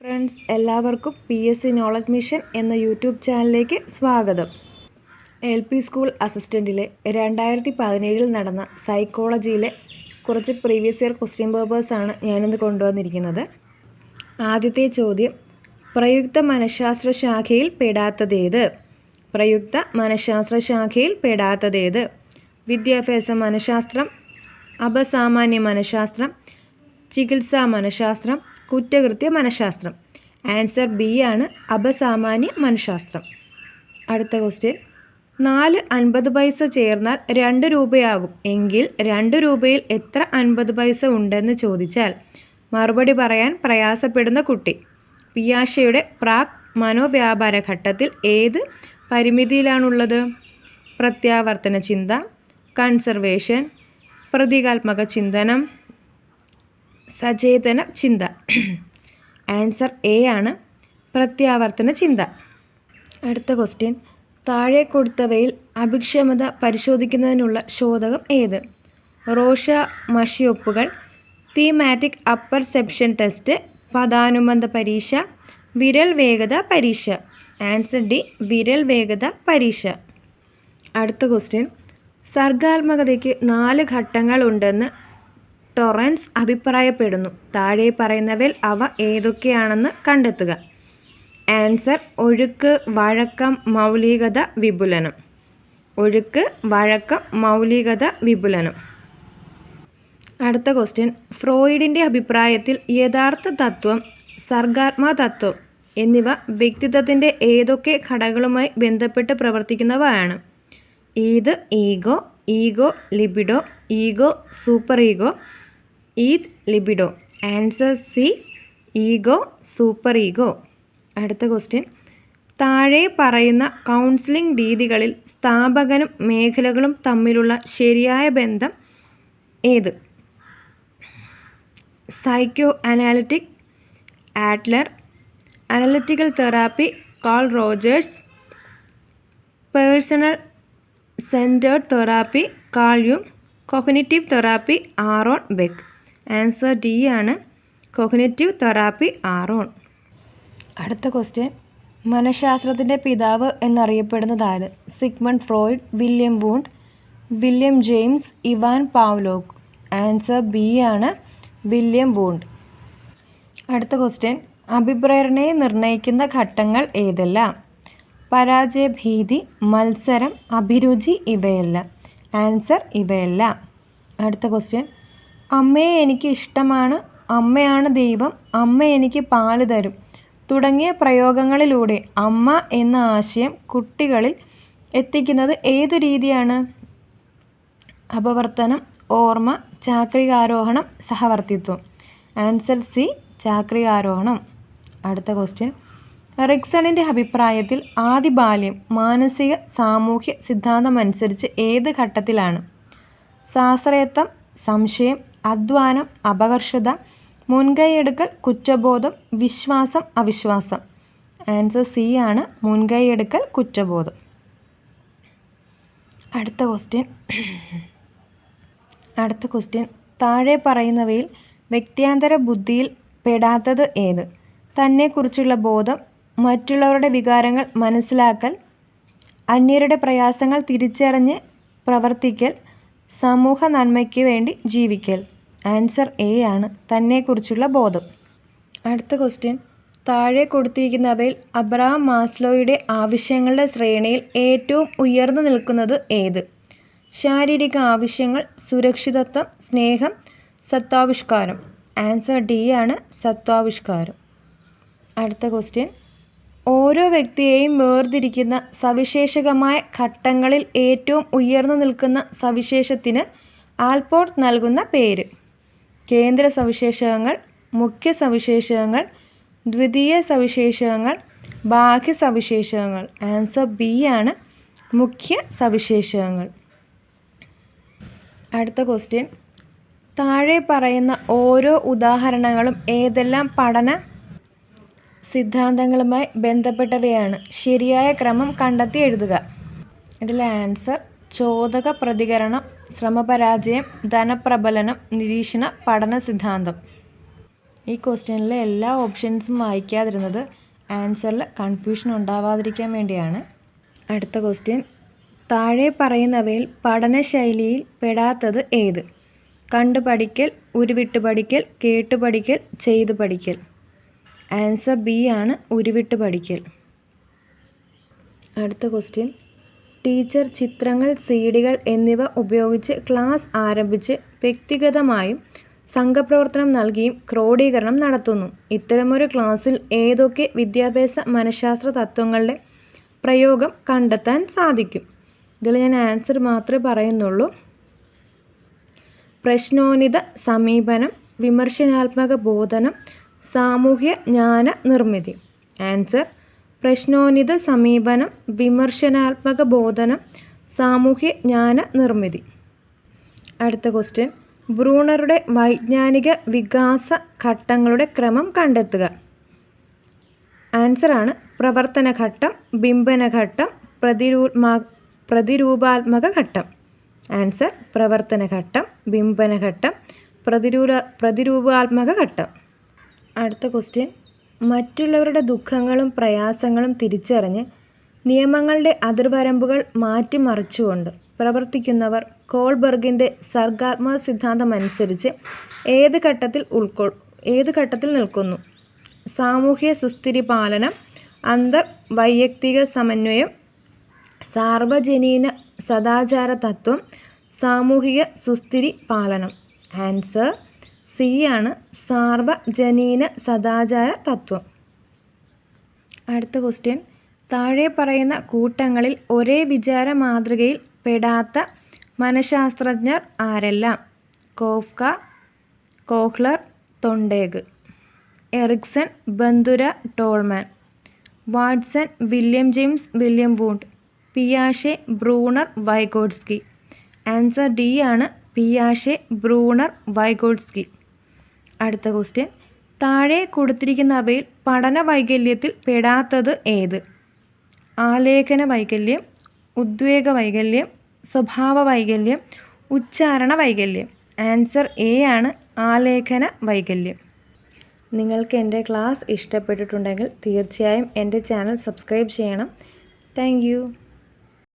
Friends എല്ലാവർക്കും P S C knowledge mission എന്ന YouTube ചാനലിലേക്ക് സ്വാഗതം. എൽ പി സ്കൂൾ അസിസ്റ്റന്റിലെ രണ്ടായിരത്തി പതിനേഴിൽ നടന്ന സൈക്കോളജിയിലെ കുറച്ച് പ്രീവിയസ് ഇയർ ക്വസ്റ്റ്യൻ പേപ്പേഴ്സാണ് ഞാനിന്ന് കൊണ്ടുവന്നിരിക്കുന്നത്. ആദ്യത്തെ ചോദ്യം പ്രയുക്ത മനഃശാസ്ത്ര ശാഖയിൽ പെടാത്തതേത് പ്രയുക്ത മനഃശാസ്ത്ര ശാഖയിൽ പെടാത്തതേത് വിദ്യാഭ്യാസ മനഃശാസ്ത്രം അപസാമാന്യ മനഃശാസ്ത്രം ചികിത്സാ മനഃശാസ്ത്രം കുറ്റകൃത്യ മനഃശാസ്ത്രം. ആൻസർ ബി ആണ് അപസാമാന്യ മനഃശാസ്ത്രം. അടുത്ത ക്വസ്റ്റ്യൻ. നാല് അൻപത് പൈസ ചേർന്നാൽ രണ്ട് രൂപയാകും. എങ്കിൽ രണ്ട് രൂപയിൽ എത്ര അൻപത് പൈസ ഉണ്ടെന്ന് ചോദിച്ചാൽ മറുപടി പറയാൻ പ്രയാസപ്പെടുന്ന കുട്ടി. പിയാഷയുടെ പ്രാക് മനോവ്യാപാര ഘട്ടത്തിൽ ഏത് പരിമിതിയിലാണുള്ളത്? പ്രത്യാവർത്തന ചിന്ത കൺസർവേഷൻ പ്രതീകാത്മക ചിന്തനം സചേതന ചിന്ത. ആൻസർ എ ആണ്. പ്രത്യാവർത്തന ചിന്ത. അടുത്ത ക്വസ്റ്റ്യൻ. താഴെ കൊടുത്തവയിൽ അഭിക്ഷമത പരിശോധിക്കുന്നതിനുള്ള ശോധകം ഏത്? റോഷ മഷിയൊപ്പുകൾ തീമാറ്റിക് അപ്പർ സെപ്ഷൻ ടെസ്റ്റ് പദാനുബന്ധ പരീക്ഷ വിരൽ വേഗത പരീക്ഷ. ആൻസർ ഡി വിരൽ വേഗത പരീക്ഷ. അടുത്ത ക്വസ്റ്റ്യൻ. സർഗാത്മകതയ്ക്ക് നാല് ഘട്ടങ്ങളുണ്ടെന്ന് ടൊറൻസ് അഭിപ്രായപ്പെടുന്നു. താഴെ പറയുന്നവയിൽ അവ ഏതൊക്കെയാണെന്ന് കണ്ടെത്തുക. ആൻസർ ഒഴുക്ക് വഴക്കം മൗലികത വിപുലനം. ഒഴുക്ക് വഴക്കം മൗലികത വിപുലനം. അടുത്ത ക്വസ്റ്റ്യൻ. ഫ്രോയിഡിന്റെ അഭിപ്രായത്തിൽ യഥാർത്ഥ തത്വം സർഗാത്മ തത്വം എന്നിവ വ്യക്തിത്വത്തിന്റെ ഏതൊക്കെ ഘടകങ്ങളുമായി ബന്ധപ്പെട്ട് പ്രവർത്തിക്കുന്നവയാണ്? Id ego ego libido ego superego id libido. Answer C ego superego. അടുത്ത ക്വസ്റ്റ്യൻ. താഴെ പറയുന്ന കൗൺസിലിംഗ് രീതികളിൽ സ്ഥാപകനും മേഖലകളും തമ്മിലുള്ള ശരിയായ ബന്ധം ഏത്? Psychoanalytic Adler analytical therapy Carl Rogers personal centred therapy Carl യുങ് cognitive therapy Aaron Beck answer D ആണ്. Cognitive therapy Aaron. അടുത്ത ക്വസ്റ്റ്യൻ. മനഃശാസ്ത്രത്തിന്റെ പിതാവ് എന്നറിയപ്പെടുന്നത് ആര്? Sigmund Freud William Wundt William James Ivan Pavlov answer B ആണ് വില്യം വൂണ്ട്. അടുത്ത question. അഭിപ്രേരണയെ നിർണയിക്കുന്ന ഘട്ടങ്ങൾ ഏതെല്ലാം? പരാജയഭീതി മത്സരം അഭിരുചി ഇവയെല്ലാം. ആൻസർ ഇവയെല്ലാം. അടുത്ത ക്വസ്റ്റ്യൻ. അമ്മയെ എനിക്ക് ഇഷ്ടമാണ്. അമ്മയാണ് ദൈവം. അമ്മ എനിക്ക് പാൽ തരും. തുടങ്ങിയ പ്രയോഗങ്ങളിലൂടെ അമ്മ എന്ന ആശയം കുട്ടികളിൽ എത്തിക്കുന്നത് ഏത് രീതിയാണ്? അപവർത്തനം ഓർമ്മ ചാക്രികാരോഹണം സഹവർത്തിത്വം. ആൻസർ സി ചാക്രികാരോഹണം. അടുത്ത ക്വസ്റ്റ്യൻ റിക്സണിന്റെ അഭിപ്രായത്തിൽ ആദ്യ ബാല്യം മാനസിക സാമൂഹ്യ സിദ്ധാന്തമനുസരിച്ച് ഏത് ഘട്ടത്തിലാണ്? സാശ്രയത്വം സംശയം അധ്വാനം അപകർഷത മുൻകൈയെടുക്കൽ കുറ്റബോധം വിശ്വാസം അവിശ്വാസം. ആൻസർ സി ആണ് മുൻകൈയെടുക്കൽ കുറ്റബോധം. അടുത്ത ക്വസ്റ്റ്യൻ അടുത്ത ക്വസ്റ്റ്യൻ താഴെ പറയുന്നവയിൽ വ്യക്തിയാന്തര ബുദ്ധിയിൽ പെടാത്തത് ഏത്? തന്നെക്കുറിച്ചുള്ള ബോധം മറ്റുള്ളവരുടെ വികാരങ്ങൾ മനസ്സിലാക്കൽ അന്യരുടെ പ്രയാസങ്ങൾ തിരിച്ചറിഞ്ഞ് പ്രവർത്തിക്കൽ സമൂഹ നന്മയ്ക്ക് വേണ്ടി ജീവിക്കൽ. ആൻസർ എ ആണ്. തന്നെക്കുറിച്ചുള്ള ബോധം. അടുത്ത ക്വസ്റ്റ്യൻ. താഴെ കൊടുത്തിരിക്കുന്നവയിൽ അബ്രഹാം മാസ്ലോയുടെ ആവശ്യങ്ങളുടെ ശ്രേണിയിൽ ഏറ്റവും ഉയർന്നു നിൽക്കുന്നത് ഏത്? ശാരീരിക ആവശ്യങ്ങൾ സുരക്ഷിതത്വം സ്നേഹം സത്വാവിഷ്കാരം. ആൻസർ ഡി ആണ് സത്വാവിഷ്കാരം. അടുത്ത ക്വസ്റ്റ്യൻ. ഓരോ വ്യക്തിയെയും വേർതിരിക്കുന്ന സവിശേഷകമായ ഘട്ടങ്ങളിൽ ഏറ്റവും ഉയർന്നു നിൽക്കുന്ന സവിശേഷത്തിന് ആൽപോർട്ട് നൽകുന്ന പേര്. കേന്ദ്ര സവിശേഷകങ്ങൾ മുഖ്യ സവിശേഷകങ്ങൾ ദ്വിതീയ സവിശേഷകങ്ങൾ ബാഹ്യ സവിശേഷകങ്ങൾ. ആൻസർ ബി ആണ് മുഖ്യ സവിശേഷകങ്ങൾ. അടുത്ത ക്വസ്റ്റ്യൻ. താഴെ പറയുന്ന ഓരോ ഉദാഹരണങ്ങളും ഏതെല്ലാം പഠന സിദ്ധാന്തങ്ങളുമായി ബന്ധപ്പെട്ടവയാണ്. ശരിയായ ക്രമം കണ്ടെത്തി എഴുതുക. ഇതിലെ ആൻസർ ചോദക പ്രതികരണം ശ്രമപരാജയം ധനപ്രബലനം നിരീക്ഷണ പഠന സിദ്ധാന്തം. ഈ ക്വസ്റ്റ്യനിലെ എല്ലാ ഓപ്ഷൻസും വായിക്കാതിരുന്നത് ആൻസറിൽ കൺഫ്യൂഷൻ ഉണ്ടാവാതിരിക്കാൻ വേണ്ടിയാണ്. അടുത്ത ക്വസ്റ്റ്യൻ താഴെ പറയുന്നവയിൽ പഠനശൈലിയിൽ പെടാത്തത് ഏത്? കണ്ടു പഠിക്കൽ ഉരുവിട്ട് പഠിക്കൽ കേട്ടു പഠിക്കൽ ചെയ്തു പഠിക്കൽ ആൻസർ ബി ആണ് ഉരുവിട്ട് പഠിക്കൽ. അടുത്ത ക്വസ്റ്റ്യൻ. ടീച്ചർ ചിത്രങ്ങൾ സീഡികൾ എന്നിവ ഉപയോഗിച്ച് ക്ലാസ് ആരംഭിച്ച് വ്യക്തിഗതമായും സംഘപ്രവർത്തനം നൽകിയും ക്രോഡീകരണം നടത്തുന്നു. ഇത്തരമൊരു ക്ലാസ്സിൽ ഏതൊക്കെ വിദ്യാഭ്യാസ മനഃശാസ്ത്ര തത്വങ്ങളുടെ പ്രയോഗം കണ്ടെത്താൻ സാധിക്കും? ഇതിൽ ഞാൻ ആൻസർ മാത്രമേ പറയുന്നുള്ളൂ. പ്രശ്നോന്നിത സമീപനം വിമർശനാത്മക ബോധനം സാമൂഹ്യ ജ്ഞാന നിർമ്മിതി ആൻസർ പ്രശ്നോന്നിത സമീപനം വിമർശനാത്മക ബോധനം സാമൂഹ്യ ജ്ഞാന നിർമ്മിതി അടുത്ത ക്വസ്റ്റ്യൻ ബ്രൂണറുടെ വൈജ്ഞാനിക വികാസ ഘട്ടങ്ങളുടെ ക്രമം കണ്ടെത്തുക. ആൻസറാണ് പ്രവർത്തനഘട്ടം ബിംബനഘട്ടം പ്രതിരൂപ പ്രതിരൂപാത്മക ഘട്ടം. ആൻസർ പ്രവർത്തനഘട്ടം ബിംബനഘട്ടം പ്രതിരൂപ പ്രതിരൂപാത്മക ഘട്ടം. അടുത്ത ക്വസ്റ്റ്യൻ മറ്റുള്ളവരുടെ ദുഃഖങ്ങളും പ്രയാസങ്ങളും തിരിച്ചറിഞ്ഞ് നിയമങ്ങളുടെ അതിർവരമ്പുകൾ മാറ്റിമറിച്ചുകൊണ്ട് പ്രവർത്തിക്കുന്നവർ കോൾബർഗിന്റെ സർഗാത്മക സിദ്ധാന്തമനുസരിച്ച് ഏത് ഘട്ടത്തിൽ ഉൾക്കൊ ഏത് ഘട്ടത്തിൽ നിൽക്കുന്നു? സാമൂഹ്യ സുസ്ഥിരി പാലനം അന്തർ വൈയക്തിക സമന്വയം സാർവജനീന സദാചാര തത്വം സാമൂഹിക സുസ്ഥിരി പാലനം. ആൻസർ സി ആണ് സാർവജനീന സദാചാര തത്വം. അടുത്ത ക്വസ്റ്റ്യൻ താഴെ പറയുന്ന കൂട്ടങ്ങളിൽ ഒരേ വിചാര മാതൃകയിൽ പെടാത്ത മനഃശാസ്ത്രജ്ഞർ ആരെല്ലാം? Koffka Kohler Thorndike. Erikson Bandura Tolman. Watson William James William Wundt. പിയാഷെ Bruner Vygotsky. Answer D ആണ് പിയാഷെ ബ്രൂണർ വൈഗോഡ്സ്കി. അടുത്ത ക്വസ്റ്റ്യൻ താഴെ കൊടുത്തിരിക്കുന്നവയിൽ പഠന വൈകല്യത്തിൽ പെടാത്തത് ഏത്? ആലേഖന വൈകല്യം ഉദ്വേഗ വൈകല്യം സ്വഭാവ വൈകല്യം ഉച്ചാരണ വൈകല്യം. ആൻസർ എ ആണ് ആലേഖന വൈകല്യം. നിങ്ങൾക്ക് എന്റെ ക്ലാസ് ഇഷ്ടപ്പെട്ടിട്ടുണ്ടെങ്കിൽ തീർച്ചയായും എന്റെ ചാനൽ സബ്സ്ക്രൈബ് ചെയ്യണം. താങ്ക്